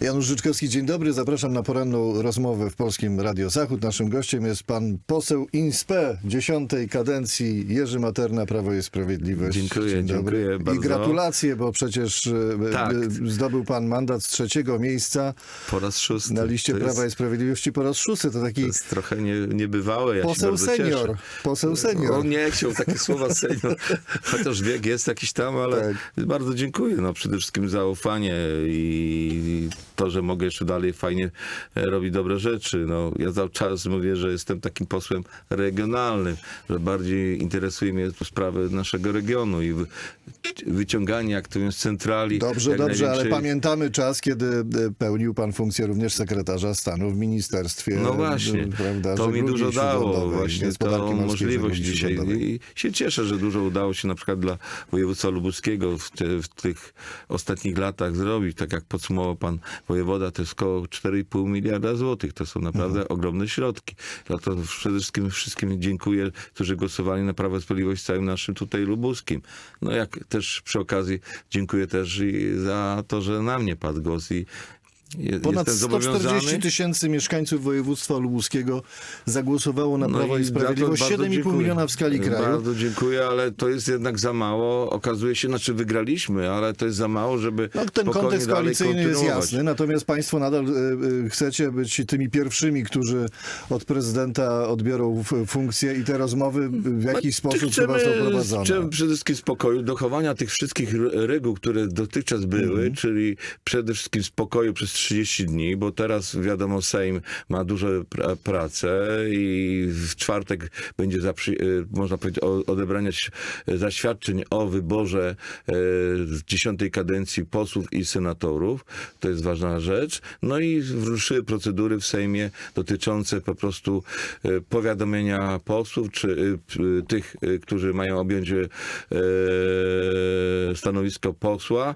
Janusz Życzkowski, dzień dobry. Zapraszam na poranną rozmowę w Polskim Radio Zachód. Naszym gościem jest pan poseł INSPE dziesiątej kadencji Jerzy Materna, Prawo i Sprawiedliwość. Dziękuję, Dzień dobry. dziękuję I bardzo. gratulacje, bo przecież e, Tak. e, zdobył pan mandat z trzeciego miejsca Po raz szósty. na liście to Prawa i jest, Sprawiedliwości po raz szósty. To taki to jest trochę nie, niebywałe. Ja poseł senior. Cieszę. Poseł senior. On nie chciał takie słowa senior, chociaż wiek jest jakiś tam, ale bardzo dziękuję. No, przede wszystkim zaufanie i to, że mogę jeszcze dalej fajnie e, robić dobre rzeczy. No, ja cały czas mówię, że jestem takim posłem regionalnym, że bardziej interesuje mnie sprawy naszego regionu i wy- wyciąganie, jak to jest, centrali. Dobrze, dobrze, ale pamiętamy czas, kiedy e, pełnił pan funkcję również sekretarza stanu w ministerstwie. No właśnie, e, prawda, to mi dużo dało, właśnie morskiej, możliwość dzisiaj. I się cieszę, że dużo udało się na przykład dla województwa lubuskiego w, te, w tych ostatnich latach zrobić. Tak jak podsumował pan wojewoda, to jest około 4,5 miliarda złotych. To są naprawdę Mhm. ogromne środki. Dlatego przede wszystkim wszystkim dziękuję, którzy głosowali na Prawo i Sprawiedliwość całym naszym tutaj lubuskim. No jak też przy okazji dziękuję też i za to, że na mnie padł głos i je- Ponad jestem 140 zobowiązany. tysięcy mieszkańców województwa lubuskiego zagłosowało na No Prawo i to Sprawiedliwość. bardzo 7,5 dziękuję. miliona w skali kraju. Bardzo dziękuję, ale to jest jednak za mało. Okazuje się, znaczy wygraliśmy, ale to jest za mało, żeby No, ten kontekst dalej koalicyjny jest jasny, natomiast państwo nadal e, e, chcecie być tymi pierwszymi, którzy od prezydenta odbiorą funkcję i te rozmowy w jakiś Czy sposób chyba są prowadzone. Chcemy przede wszystkim spokoju, dochowania tych wszystkich reguł, które dotychczas były, Mhm. czyli przede wszystkim spokoju przez 30 dni, bo teraz wiadomo Sejm ma dużo pra- pracę i w czwartek będzie y, można powiedzieć odebrania zaświadczeń o wyborze e, z dziesiątej kadencji posłów i senatorów. To jest ważna rzecz. No i ruszyły procedury w Sejmie dotyczące po prostu e, powiadomienia posłów, czy tych, którzy mają objąć e, stanowisko posła.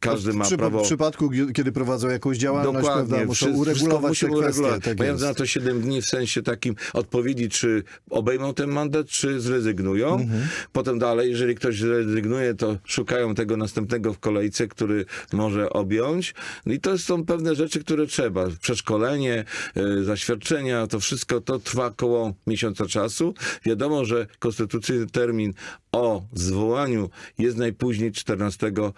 Każdy ma prawo... w przypadku, gdzie- kiedy prowadzą jakąś działalność, prawda, muszą Wszystko uregulować musimy te kwestie. uregulować. Tak jest. na to 7 dni w sensie takim odpowiedzi, czy obejmą ten mandat, czy zrezygnują. Mhm. Potem dalej, jeżeli ktoś zrezygnuje, to szukają tego następnego w kolejce, który może objąć. I to są pewne rzeczy, które trzeba. Przeszkolenie, e, zaświadczenia, to wszystko to trwa około miesiąca czasu. Wiadomo, że konstytucyjny termin o zwołaniu jest najpóźniej 14 e,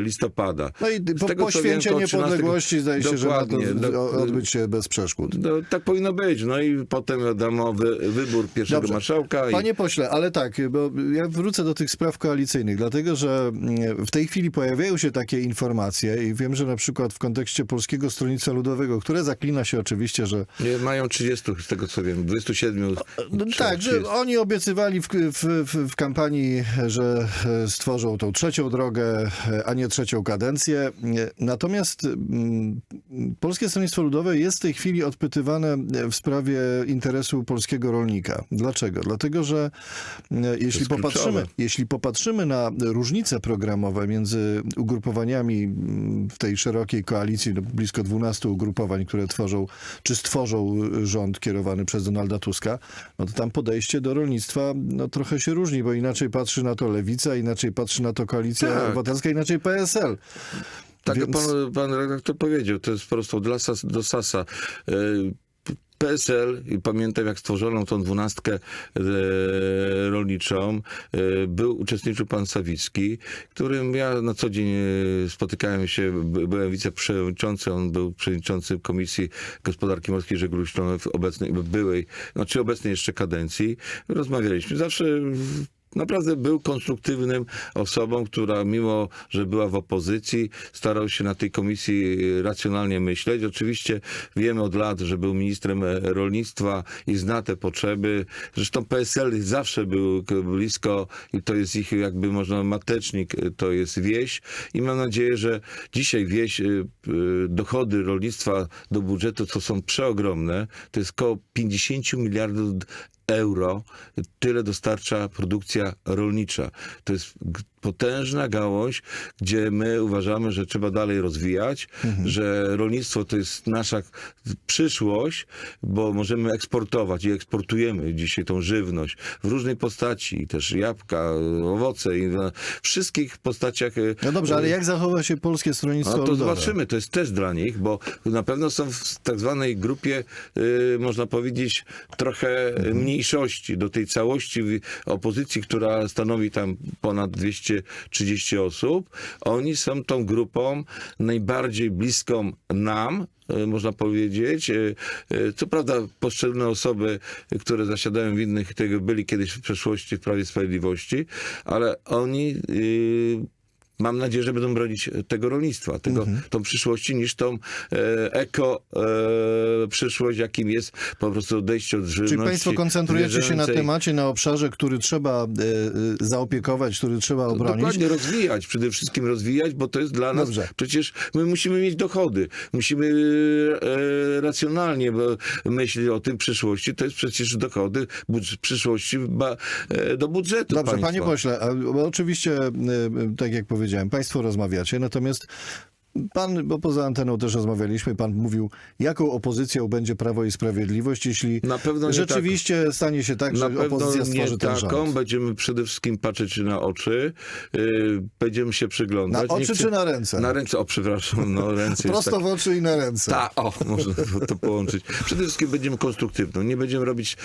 listopada. No i po, tego, po wiem, święcie 13 niepodległości zdaje się, że ma to odbyć się bez przeszkód. no, tak powinno być. No i potem wiadomo wy, wybór pierwszego Dobrze. marszałka. I... Panie pośle, ale tak, bo ja wrócę do tych spraw koalicyjnych, dlatego że mm, w tej chwili pojawiają się takie informacje i wiem, że na przykład w kontekście Polskiego Stronnictwa Ludowego, które zaklina się oczywiście, że Nie, mają 30, z tego co wiem, 27. no, tak, że oni obiecywali w, w, w, w kampanii, że e, stworzą tą trzecią drogę, e, a nie trzecią kadencję. E, Natomiast mm, Polskie Stronnictwo Ludowe jest w tej chwili odpytywane e, w sprawie interesu polskiego rolnika. Dlaczego? Dlatego, że e, jeśli popatrzymy, kluczowe. jeśli popatrzymy na różnice programowe między ugrupowaniami w tej szerokiej koalicji, no, blisko 12 ugrupowań, które tworzą, czy stworzą rząd kierowany przez Donalda Tuska, no to tam podejście do rolnictwa no, trochę się różni, bo inaczej patrzy na to Lewica, inaczej patrzy na to Koalicja Tak. Obywatelska, inaczej PSL. Tak jak Więc- pan, pan redaktor powiedział, to jest po prostu od lasa do sasa. E, PSL, i pamiętam jak stworzono tą dwunastkę e, rolniczą, e, był, uczestniczył pan Sawicki, którym ja na co dzień spotykałem się, by- byłem wiceprzewodniczący, on był przewodniczącym Komisji Gospodarki Morskiej i Żeglugi Śródlądowej w obecnej, byłej, znaczy obecnej jeszcze kadencji. Rozmawialiśmy. Zawsze Naprawdę był konstruktywnym osobą, która mimo, że była w opozycji, starał się na tej komisji racjonalnie myśleć. Oczywiście wiemy od lat, że był ministrem e, rolnictwa i zna te potrzeby. Zresztą PSL zawsze był blisko i to jest ich jakby można matecznik, e, to jest wieś i mam nadzieję, że dzisiaj wieś, e, dochody rolnictwa do budżetu to są przeogromne. To jest około 50 miliardów euro, tyle dostarcza produkcja rolnicza. To jest potężna gałąź, gdzie my uważamy, że trzeba dalej rozwijać, że rolnictwo to jest nasza przyszłość, bo możemy eksportować i eksportujemy dzisiaj tą żywność w różnej postaci, też jabłka, owoce i na wszystkich postaciach. e, No dobrze, ale jak zachowa się Polskie Stronnictwo no to Ludowe? zobaczymy, to jest też dla nich, bo na pewno są w tak zwanej grupie, y, można powiedzieć, trochę mniejszości do tej całości opozycji, która stanowi tam ponad 230 osób. Oni są tą grupą najbardziej bliską nam, y, można powiedzieć. Y, y, Co prawda poszczególne osoby, które zasiadają w innych, tego byli kiedyś w przeszłości w Prawie Sprawiedliwości, ale oni y, mam nadzieję, że będą bronić tego rolnictwa, tego, Mhm. tą przyszłości, niż tą e, eko e, przyszłość, jakim jest po prostu odejście od żywności. Czyli Państwo koncentrujecie się na temacie, na obszarze, który trzeba e, e, zaopiekować, który trzeba obronić. Dokładnie rozwijać, przede wszystkim rozwijać, bo to jest dla nas, Dobrze. przecież my musimy mieć dochody, musimy e, racjonalnie myśleć o tym przyszłości, to jest przecież dochody budż- przyszłości ba, e, do budżetu Dobrze, państwa. panie pośle, oczywiście, e, tak jak powiedziałem, państwo rozmawiacie, natomiast pan, bo poza anteną też rozmawialiśmy, pan mówił, jaką opozycją będzie Prawo i Sprawiedliwość, jeśli rzeczywiście stanie się tak, Na że opozycja stworzy ten taką. rząd. Będziemy przede wszystkim patrzeć na oczy, yy, będziemy się przyglądać. Na oczy chcę- czy na ręce? Na ręce, o przepraszam, no ręce Prosto tak... w oczy i na ręce. Ta, o, można to połączyć. Przede wszystkim będziemy konstruktywną. Nie będziemy robić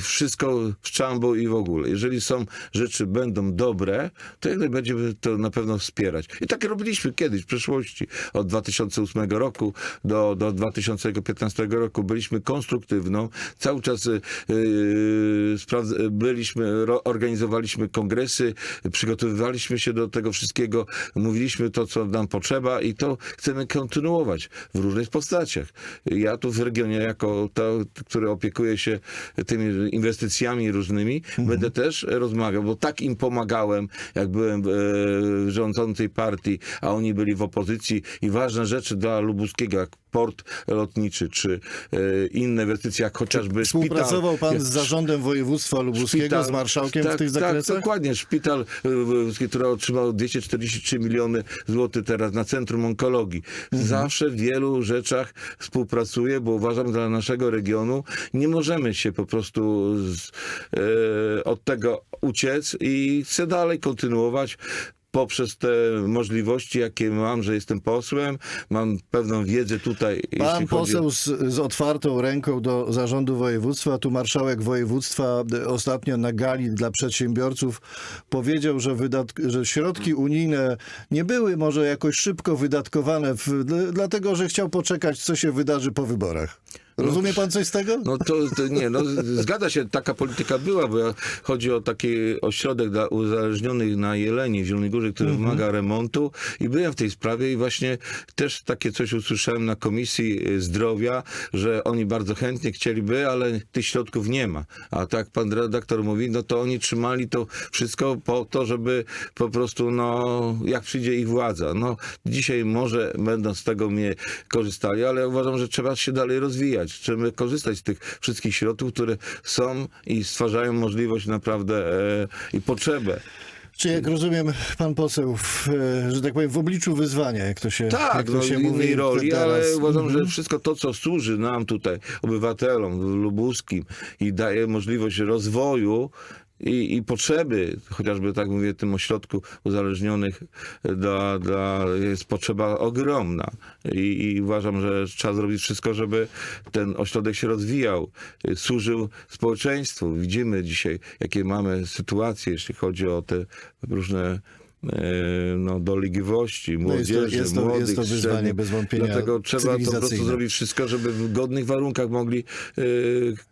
wszystko w czambo i w ogóle. Jeżeli są rzeczy będą dobre, to jak będziemy to na pewno wspierać. I tak robiliśmy kiedyś, w przeszłości. Od 2008 roku do, do 2015 roku byliśmy konstruktywną. Cały czas yy, byliśmy, ro, organizowaliśmy kongresy, przygotowywaliśmy się do tego wszystkiego, mówiliśmy to, co nam potrzeba i to chcemy kontynuować w różnych postaciach. Ja tu w regionie, jako to, który opiekuje się tymi inwestycjami różnymi, będę też rozmawiał, bo tak im pomagałem, jak byłem w rządzącej partii, a oni byli w opozycji i ważne rzeczy dla Lubuskiego, jak port lotniczy, czy e, inne inwestycje, jak chociażby Współpracował szpital. pan z zarządem województwa lubuskiego, szpital- z marszałkiem tak, w tych Tak, zakresach? dokładnie. Szpital, y, wojewódzki, który otrzymał 243 miliony złotych teraz na Centrum Onkologii. Mhm. Zawsze w wielu rzeczach współpracuje, bo uważam, dla naszego regionu nie możemy się po prostu z, e, od tego uciec i chcę dalej kontynuować poprzez te możliwości, jakie mam, że jestem posłem, mam pewną wiedzę tutaj, Pan poseł z, z otwartą ręką do zarządu województwa, tu marszałek województwa e, ostatnio na gali dla przedsiębiorców powiedział, że, że środki unijne nie były może jakoś szybko wydatkowane, w, dlatego że chciał poczekać, co się wydarzy po wyborach. Rozumie pan coś z tego? No to, to nie, no zgadza się, taka polityka była, bo chodzi o taki ośrodek dla uzależnionych na Jeleni w Zielonej Górze, który wymaga remontu i byłem w tej sprawie i właśnie też takie coś usłyszałem na Komisji Zdrowia, że oni bardzo chętnie chcieliby, ale tych środków nie ma. A tak pan redaktor mówi, no to oni trzymali to wszystko po to, żeby po prostu, no, jak przyjdzie ich władza. No, dzisiaj może będą z tego mnie korzystali, ale uważam, że trzeba się dalej rozwijać. Trzeba korzystać z tych wszystkich środków, które są i stwarzają możliwość naprawdę e, i potrzebę. Czy jak rozumiem, pan poseł, w, e, że tak powiem, w obliczu wyzwania, jak to się, jak Tak, to no, się innej mówi roli, teraz. ale uważam, Mhm. że wszystko to, co służy nam tutaj, obywatelom lubuskim i daje możliwość rozwoju i, i potrzeby, chociażby tak mówię, tym ośrodku uzależnionych dla, dla, jest potrzeba ogromna I, i uważam, że trzeba zrobić wszystko, żeby ten ośrodek się rozwijał, y, służył społeczeństwu. Widzimy dzisiaj, jakie mamy sytuacje, jeśli chodzi o te różne no, dolegliwości No jest to- młodzieży, jest to- młodych, jest to wyzwanie średnich. bez wątpienia Dlatego trzeba po prostu zrobić wszystko, żeby w godnych warunkach mogli e,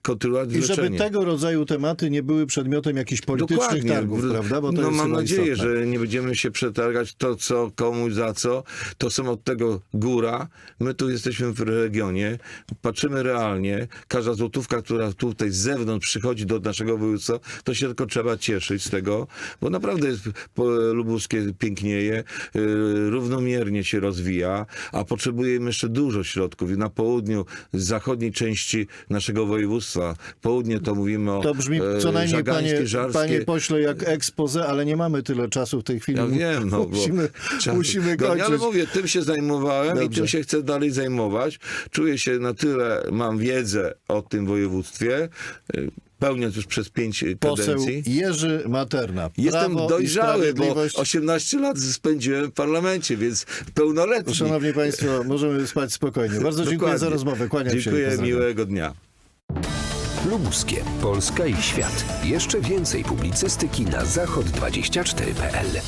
kontynuować I żeby leczenie. tego rodzaju tematy nie były przedmiotem jakichś politycznych Dokładnie. targów, prawda? Bo to no mam nadzieję, istotne. że nie będziemy się przetargać to, co komuś za co. To są od tego góra. My tu jesteśmy w regionie, patrzymy realnie. Każda złotówka, która tutaj z zewnątrz przychodzi do naszego województwa, to się tylko trzeba cieszyć z tego, bo naprawdę jest po, Lubus wojewódzkie pięknieje, y, równomiernie się rozwija, a potrzebujemy jeszcze dużo środków. I na południu, z zachodniej części naszego województwa, południe to mówimy o To brzmi e, co najmniej, panie, Żarskie. panie pośle, jak expose, ale nie mamy tyle czasu w tej chwili. Ja wiem, no bo musimy, czas- musimy No, kończyć. ale mówię, tym się zajmowałem i Dobrze. tym się chcę dalej zajmować. Czuję się na tyle, mam wiedzę o tym województwie, pełniąc już przez pięć Poseł kadencji. Jerzy Materna. Jestem dojrzały, bo Sprawiedliwość. 18 lat spędziłem w parlamencie, więc pełnoletni. Szanowni Państwo, możemy spać spokojnie. Bardzo dziękuję Dokładnie. za rozmowę. Kłaniam się. Dziękuję, pozdrawiam. miłego dnia. Lubuskie, Polska i świat. Jeszcze więcej publicystyki na zachod24.pl.